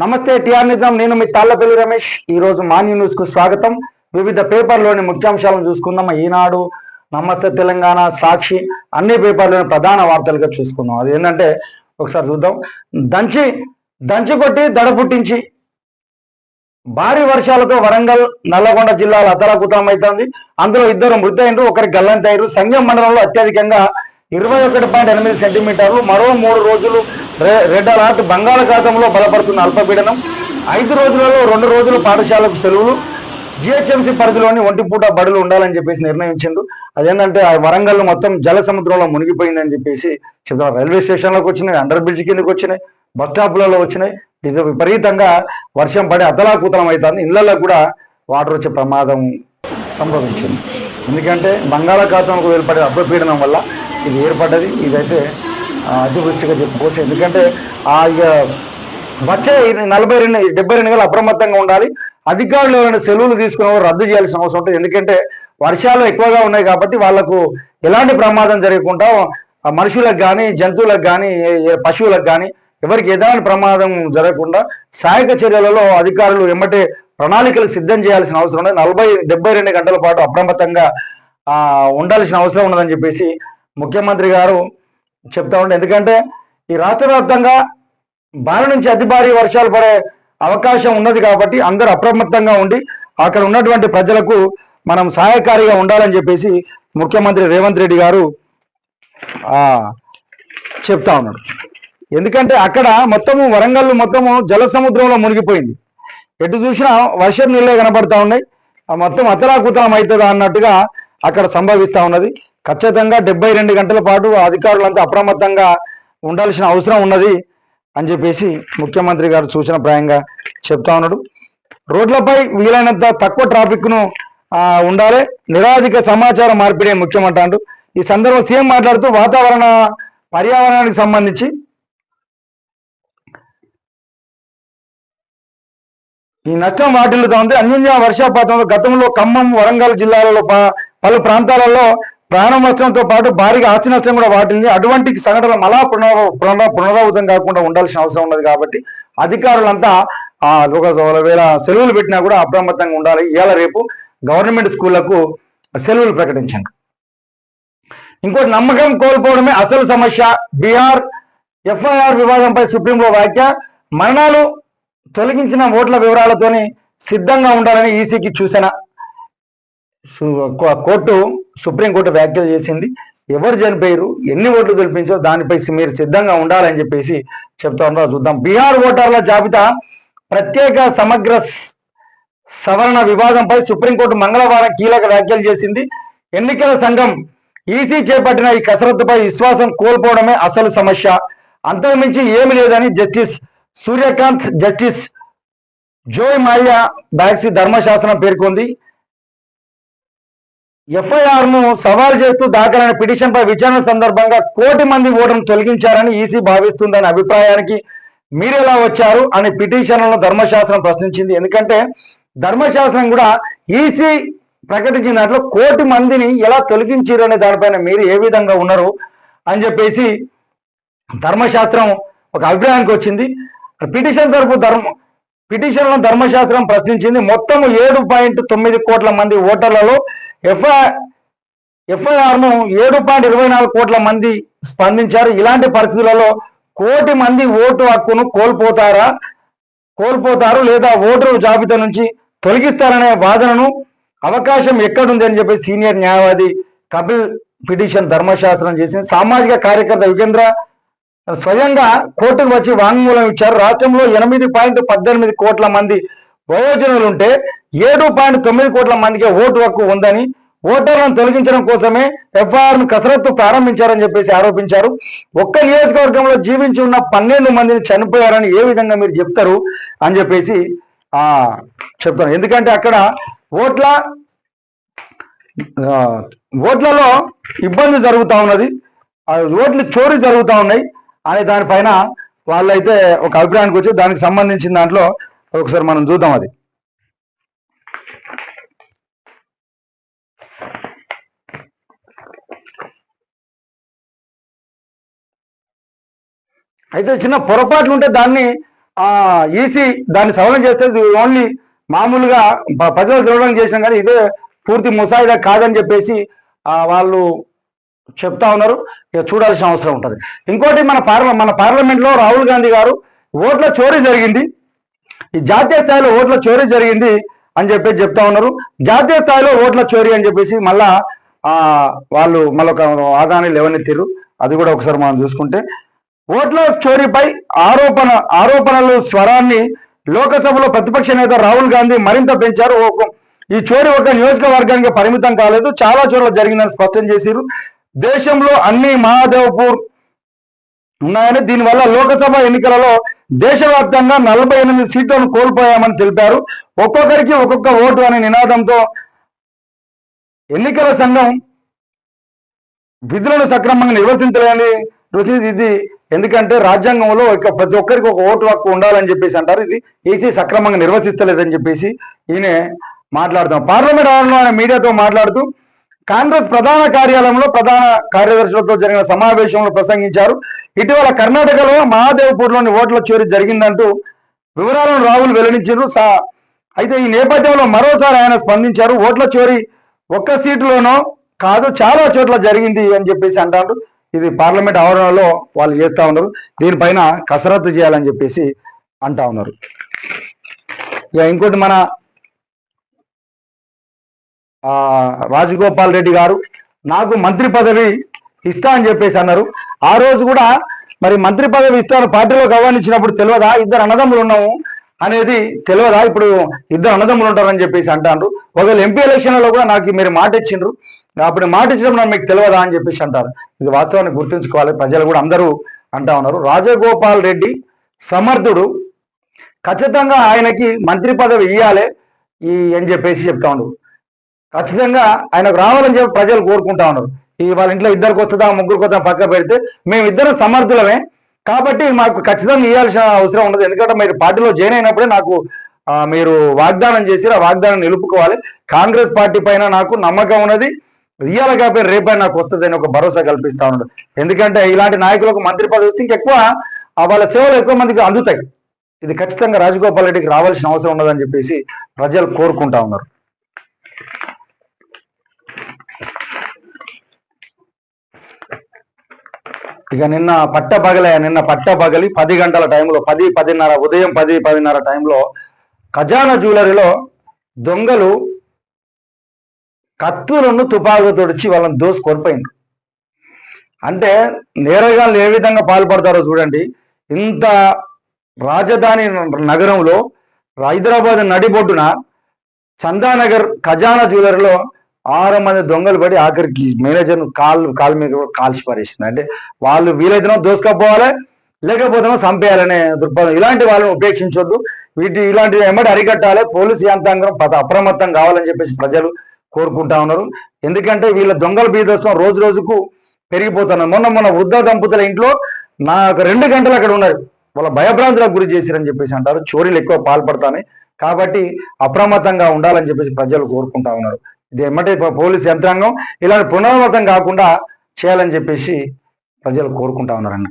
నమస్తే టిఆర్ నిజాం. నేను మీ తాళ్ళపల్లి రమేష్. ఈ రోజు మాన్యు న్యూస్కు స్వాగతం. వివిధ పేపర్లోని ముఖ్యాంశాలను చూసుకుందాం. ఈనాడు నమస్తే తెలంగాణ సాక్షి అన్ని పేపర్లోని ప్రధాన వార్తలుగా చూసుకుందాం. అది ఏంటంటే ఒకసారి చూద్దాం. దంచి దంచి కొట్టి దడ పుట్టించి. భారీ వర్షాలతో వరంగల్ నల్లగొండ జిల్లాలో అతలాకుతలం అవుతోంది అందులో ఇద్దరు మృతి ఒకరి ఒకరికి గల్లంతయ్యారు సంగం మండలంలో అత్యధికంగా ఇరవై ఒకటి పాయింట్ ఎనిమిది సెంటీమీటర్లు మరో మూడు రోజులు రెడ్ అలర్ట్ బంగాళాఖాతంలో బలపడుతున్న అల్పపీడనం ఐదు రోజులలో రెండు రోజులు పాఠశాలకు సెలవులు జిహెచ్ఎంసీ పరిధిలోని ఒంటిపూట బడులు ఉండాలని చెప్పేసి నిర్ణయించిండు. అదేంటంటే ఆ వరంగల్ మొత్తం జల సముద్రంలో మునిగిపోయిందని చెప్పేసి చెప్తున్నారు. రైల్వే స్టేషన్లకు వచ్చినాయి అండర్ బ్రిడ్జ్ కిందకి వచ్చినాయి బస్ స్టాప్లలో వచ్చినాయి. ఇది విపరీతంగా వర్షం పడి అతలాకుతలం అవుతుంది ఇళ్ళలో కూడా వాటర్ వచ్చే ప్రమాదం సంభవించింది. ఎందుకంటే బంగాళాఖాతంకు ఏర్పడే అల్పపీడనం వల్ల ఇది ఏర్పడ్డది. ఇదైతే అతివృష్టిగా చెప్పుకోవచ్చు ఎందుకంటే ఆ వచ్చే నలభై రెండు డెబ్బై రెండు వేలు అప్రమత్తంగా ఉండాలి. అధికారులు ఎవరైనా సెలవులు తీసుకున్న రద్దు చేయాల్సిన అవసరం ఉంటుంది. ఎందుకంటే వర్షాలు ఎక్కువగా ఉన్నాయి కాబట్టి వాళ్ళకు ఎలాంటి ప్రమాదం జరగకుండా మనుషులకు కానీ జంతువులకు కానీ పశువులకు కానీ ఎవరికి ఎలాంటి ప్రమాదం జరగకుండా సహాయక చర్యలలో అధికారులు ఎమ్మటే ప్రణాళికలు సిద్ధం చేయాల్సిన అవసరం ఉంది. నలభై డెబ్బై రెండు గంటల పాటు అప్రమత్తంగా ఉండాల్సిన అవసరం ఉన్నదని చెప్పేసి ముఖ్యమంత్రి గారు చెప్తా ఉండే. ఎందుకంటే ఈ రాష్ట్ర వ్యాప్తంగా భారీ నుంచి అతి భారీ వర్షాలు పడే అవకాశం ఉన్నది కాబట్టి అందరూ అప్రమత్తంగా ఉండి అక్కడ ఉన్నటువంటి ప్రజలకు మనం సహాయకారిగా ఉండాలని చెప్పేసి ముఖ్యమంత్రి రేవంత్ రెడ్డి గారు చెప్తా ఉన్నాడు. ఎందుకంటే అక్కడ మొత్తము వరంగల్ మొత్తము జల సముద్రంలో మునిగిపోయింది. ఎటు చూసినా వర్షం నీళ్ళే కనబడతా ఉన్నాయి. ఆ మొత్తం అతలాకుతలం అవుతుందా అన్నట్టుగా అక్కడ సంభవిస్తా ఉన్నది. ఖచ్చితంగా డెబ్బై రెండు గంటల పాటు అధికారులంతా అప్రమత్తంగా ఉండాల్సిన అవసరం ఉన్నది అని చెప్పేసి ముఖ్యమంత్రి గారు సూచన ప్రాయంగా చెప్తా ఉన్నాడు. రోడ్లపై వీలైనంత తక్కువ ట్రాఫిక్ను ఉండాలి. నిరాధిక సమాచార మార్పిడే ముఖ్యమంటాడు ఈ సందర్భం సీఎం మాట్లాడుతూ వాతావరణ పర్యావరణానికి సంబంధించి ఈ నష్టం వాటిల్లుతా ఉంది. అన్యోన్య వర్షపాతంతో గతంలో ఖమ్మం వరంగల్ జిల్లాలలో ప- పలు ప్రాంతాలలో ప్రాణ నష్టంతో పాటు భారీగా ఆస్తి నష్టం కూడా వాటిల్ని అటువంటి సంఘటనలు మళ్ళా పునర పునర పునరావృతం కాకుండా ఉండాల్సిన అవసరం ఉన్నది కాబట్టి అధికారులంతా ఆ ఒక వేళ సెలవులు పెట్టినా కూడా అప్రమత్తంగా ఉండాలి. ఇవాళ రేపు గవర్నమెంట్ స్కూళ్ళకు సెలవులు ప్రకటించండి. ఇంకోటి నమ్మకం కోల్పోవడమే అసలు సమస్య. బీహార్ ఎఫ్ఐఆర్ వివాదంపై సుప్రీంలో వ్యాఖ్య. మరణాలు తొలగించిన ఓట్ల వివరాలతోని సిద్ధంగా ఉండాలని ఈసీకి సూచన కోర్టు సుప్రీంకోర్టు వ్యాఖ్యలు చేసింది. ఎవరు చనిపోయారు? ఎన్ని ఓట్లు తెలిపించో దానిపై మీరు సిద్ధంగా ఉండాలని చెప్పేసి చెప్తా ఉన్నారు చూద్దాం. బీహార్ ఓటర్ల జాబితా ప్రత్యేక సమగ్ర సవరణ వివాదంపై సుప్రీంకోర్టు మంగళవారం కీలక వ్యాఖ్యలు చేసింది. ఎన్నికల సంఘం ఈసీ చేపట్టిన ఈ కసరత్తుపై విశ్వాసం కోల్పోవడమే అసలు సమస్య. అంతకుమించి ఏమి లేదని justice Suryakant justice Joymalya Bagchi ధర్మశాస్త్రం పేర్కొంది. ఎఫ్ఐఆర్ను సవాల్ చేస్తూ దాఖలైన పిటిషన్ పై విచారణ సందర్భంగా కోటి మంది ఓటర్ను తొలగించారని ఈసీ భావిస్తుందనే అభిప్రాయానికి మీరెలా వచ్చారు అని పిటిషన్లను ధర్మశాస్త్రం ప్రశ్నించింది. ఎందుకంటే ధర్మశాస్త్రం కూడా ఈసీ ప్రకటించిన దాంట్లో కోటి మందిని ఎలా తొలగించారు అనే దానిపైన మీరు ఏ విధంగా ఉన్నారు అని చెప్పేసి ధర్మశాస్త్రం ఒక అభిప్రాయానికి వచ్చింది. పిటిషన్ తరపు ధర్మ పిటిషన్లను ధర్మశాస్త్రం ప్రశ్నించింది. మొత్తం ఏడు పాయింట్ తొమ్మిది కోట్ల మంది ఓటర్లలో ఎఫ్ఐ ఎఫ్ఐఆర్ను ఏడు పాయింట్ ఇరవై నాలుగు కోట్ల మంది స్పందించారు. ఇలాంటి పరిస్థితులలో కోటి మంది ఓటు హక్కును కోల్పోతారా? కోల్పోతారు లేదా ఓటరు జాబితా నుంచి తొలగిస్తారనే వాదనను అవకాశం ఎక్కడుంది అని చెప్పి సీనియర్ న్యాయవాది కపిల్ పిటిషన్ ధర్మశాస్త్రం చేసింది. సామాజిక కార్యకర్త యుగేంద్ర స్వయంగా కోర్టుకు వచ్చి వాంగ్మూలం ఇచ్చారు. రాష్ట్రంలో ఎనిమిది పాయింట్ పద్దెనిమిది కోట్ల మంది ప్రయోజనాలు ఉంటే ఏడు పాయింట్ తొమ్మిది కోట్ల మందికి ఓటు హక్కు ఉందని ఓటర్లను తొలగించడం కోసమే ఎఫ్ఐఆర్ను కసరత్తు ప్రారంభించారని చెప్పేసి ఆరోపించారు. ఒక్క నియోజకవర్గంలో జీవించి ఉన్న పన్నెండు మందిని చనిపోయారని ఏ విధంగా మీరు చెప్తారు అని చెప్పేసి ఆ చెప్తాను. ఎందుకంటే అక్కడ ఓట్ల ఓట్లలో ఇబ్బంది జరుగుతూ ఉన్నది. ఓట్లు చోరీ జరుగుతూ ఉన్నాయి. అనే దానిపైన వాళ్ళైతే ఒక అభిప్రాయానికి వచ్చి దానికి సంబంధించిన దాంట్లో ఒకసారి మనం చూద్దాం అది. అయితే చిన్న పొరపాట్లు ఉంటే దాన్ని ఆ ఈసీ దాన్ని సవరణ చేస్తే ఓన్లీ మామూలుగా ప్రజలు గెలవడం చేసినాం కానీ ఇదే పూర్తి ముసాయిదా కాదని చెప్పేసి వాళ్ళు చెప్తా ఉన్నారు. ఇక చూడాల్సిన అవసరం ఉంటుంది. ఇంకోటి మన పార్ల మన పార్లమెంట్లో రాహుల్ గాంధీ గారు ఓట్ల చోరీ జరిగింది. ఈ జాతీయ స్థాయిలో ఓట్ల చోరీ జరిగింది అని చెప్పేసి చెప్తా ఉన్నారు. జాతీయ స్థాయిలో ఓట్ల చోరీ అని చెప్పేసి మళ్ళా వాళ్ళు మళ్ళొక ఆదాన్ని లేవనెత్తిరు అది కూడా ఒకసారి మనం చూసుకుంటే ఓట్ల చోరీపై ఆరోపణ ఆరోపణలు స్వరాన్ని లోకసభలో ప్రతిపక్ష నేత రాహుల్ గాంధీ మరింత పెంచారు. ఒక- ఈ చోరీ ఒక నియోజకవర్గానికి పరిమితం కాలేదు. చాలా చోట్ల జరిగిందని స్పష్టం చేశారు దేశంలో అన్ని మహాదేవ్పూర్ ఉన్నాయని దీనివల్ల లోకసభ ఎన్నికలలో దేశవ్యాప్తంగా నలభై ఎనిమిది సీట్లను కోల్పోయామని తెలిపారు. ఒక్కొక్కరికి ఒక్కొక్క ఓటు అనే నినాదంతో ఎన్నికల సంఘం విధులను సక్రమంగా నిర్వర్తించలేని రుచి ఇది. ఎందుకంటే రాజ్యాంగంలో ఇక ప్రతి ఒక్కరికి ఒక ఓటు హక్కు ఉండాలని చెప్పేసి అంటారు. ఇది ఈసీ సక్రమంగా నిర్వహిస్తలేదని చెప్పేసి ఈయన మాట్లాడుతాం పార్లమెంట్ ఆవరణలో ఆయన మీడియాతో మాట్లాడుతూ కాంగ్రెస్ ప్రధాన కార్యాలయంలో ప్రధాన కార్యదర్శులతో జరిగిన సమావేశంలో ప్రసంగించారు. ఇటీవల కర్ణాటకలో మహాదేవ్పూర్లోని ఓట్ల చోరీ జరిగిందంటూ వివరాలను రాహుల్ వెల్లడించారు. అయితే ఈ నేపథ్యంలో మరోసారి ఆయన స్పందించారు. ఓట్ల చోరీ ఒక్క సీటులోనో కాదు చాలా చోట్ల జరిగింది అని చెప్పేసి అంటారు. ఇది పార్లమెంట్ ఆవరణలో వాళ్ళు చేస్తా ఉన్నారు. దీనిపైన కసరత్తు చేయాలని చెప్పేసి అంటా ఉన్నారు. ఇక ఇంకోటి మన రాజగోపాల్ రెడ్డి గారు నాకు మంత్రి పదవి ఇస్తా అని చెప్పేసి అన్నారు. ఆ రోజు కూడా మరి మంత్రి పదవి ఇస్తాను పార్టీలోకి ఆహ్వానించినప్పుడు తెలియదా? ఇద్దరు అన్నదమ్ములు ఉన్నాము అనేది తెలియదా? ఇప్పుడు ఇద్దరు అన్నదమ్ములు ఉంటారని చెప్పేసి అంటారు ఒకవేళ ఎంపీ ఎలక్షన్లలో కూడా నాకు మీరు మాట ఇచ్చిండ్రు. అప్పుడు మాట ఇచ్చినప్పుడు మీకు తెలియదా అని చెప్పేసి అంటారు. ఇది వాస్తవాన్ని గుర్తుంచుకోవాలి. ప్రజలు కూడా అందరూ అంటా ఉన్నారు. రాజగోపాల్ రెడ్డి సమర్థుడు. ఖచ్చితంగా ఆయనకి మంత్రి పదవి ఇవ్వాలి ఈ అని చెప్పేసి చెప్తా ఉండు ఖచ్చితంగా ఆయనకు రావాలని చెప్పి ప్రజలు కోరుకుంటా ఉన్నారు. ఈ వాళ్ళ ఇంట్లో ఇద్దరికి వస్తుందా ముగ్గురికి వస్తుందా పక్క పెడితే మేమిద్దరం సమర్థులమే. కాబట్టి మాకు ఖచ్చితంగా ఇవ్వాల్సిన అవసరం ఉండదు. ఎందుకంటే మీరు పార్టీలో జాయిన్ అయినప్పుడే నాకు మీరు వాగ్దానం చేసి ఆ వాగ్దానం నిలుపుకోవాలి. కాంగ్రెస్ పార్టీ పైన నాకు నమ్మకం ఉన్నది. ఇయ్యాల కాకపోతే రేపై నాకు వస్తుంది అని ఒక భరోసా కల్పిస్తా ఉన్నాడు. ఎందుకంటే ఇలాంటి నాయకులకు మంత్రి పదవి వస్తే ఇంకెక్కువ వాళ్ళ సేవలు ఎక్కువ మందికి అందుతాయి. ఇది ఖచ్చితంగా రాజగోపాల్ రెడ్డికి రావాల్సిన అవసరం ఉన్నదని చెప్పేసి ప్రజలు కోరుకుంటా ఉన్నారు. ఇక నిన్న పట్ట పగలే నిన్న పట్ట పగలి పది గంటల టైంలో పది పదిన్నర ఉదయం పది పదిన్నర టైంలో ఖజానా జ్యువెలరీలో దొంగలు కత్తులను తుపాకులు తొడిచి వాళ్ళని దోసి కోల్పోయింది అంటే నేరగాళ్ళు ఏ విధంగా పాల్పడతారో చూడండి. ఇంత రాజధాని నగరంలో హైదరాబాద్ నడిబొడ్డున చందానగర్ ఖజానా జ్యువెలరీలో ఆరు మంది దొంగలు పడి ఆఖరికి మేనేజర్ కాళ్ళు కాళ్ళ మీద కాల్చి పారేసింది. అంటే వాళ్ళు వీలైతేనో దోసుకపోవాలి లేకపోతేనో చంపేయాలనే దృక్పథం. ఇలాంటి వాళ్ళని ఉపేక్షించొద్దు. వీటి ఇలాంటి ఎమ్మడి అరికట్టాలి పోలీసు యంత్రాంగం పద అప్రమత్తం కావాలని చెప్పేసి ప్రజలు కోరుకుంటా ఉన్నారు. ఎందుకంటే వీళ్ళ దొంగల బీదత్వం రోజు రోజుకు పెరిగిపోతున్నారు మొన్న మొన్న వృద్ధ దంపతుల ఇంట్లో నాకు రెండు గంటలు అక్కడ ఉన్నారు. వాళ్ళ భయభ్రాంతులకు గురి చేసిరని చెప్పేసి అంటారు. చోరీలు ఎక్కువ పాల్పడతాయి కాబట్టి అప్రమత్తంగా ఉండాలని చెప్పేసి ప్రజలు కోరుకుంటా ఉన్నారు. ఎమ్మటే పోలీస్ యంత్రాంగం. ఇలాంటి పునరావృతం కాకుండా చేయాలని చెప్పేసి ప్రజలు కోరుకుంటా ఉన్నారన్న.